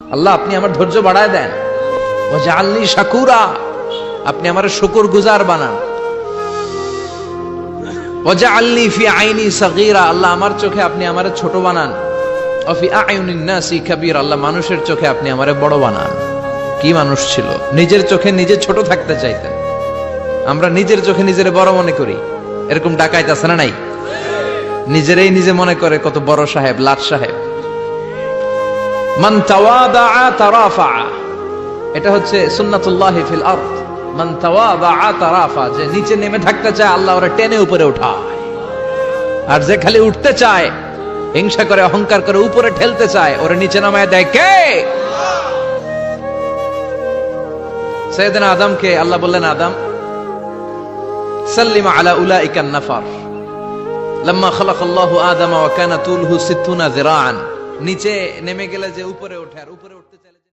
আল্লাহ, আপনি আমার ধৈর্য বাড়ায় দেন। জানলি শাকুরা, আপনি আমার শুকুর গুজার বানান। ও জাআলনি ফি আইনি আল্লাহ আমার চোখে আপনি আমারে ছোট বানান। ও ফি আয়ুনিন নাসি আল্লাহ মানুষের চোখে আপনি আমারে বড় বানান। কি মানুষ ছিল? নিজের চোখে নিজে ছোট থাকতে চাইতেন। আমরা নিজের চোখে নিজের বড় মনে করি। এরকম ডাকাইত আছে না নাই? নিজেরাই নিজে মনে করে কত বড় সাহেব, লাট সাহেব। এটা হচ্ছে ফিল যে নিচে নেমে থাকতে চায়, আল্লাহ ওরা টেনে উপরে উঠায়। আর যে খালি উঠতে চায়, হিংসা করে, অহংকার করে উপরে ঠেলতে চায় নিচে নামায় দেয় কে? আদমকে আল্লাহ বললেন, আদম, সাল্লিম আলা উলাইকান নাফার। লম্মা আল্লাহ আদম ওয়া তুলহু সিত্তুনা যিরাআন। নিচে নেমে গেলে যে উপরে ওঠে আর উপরে উঠতে চাইলে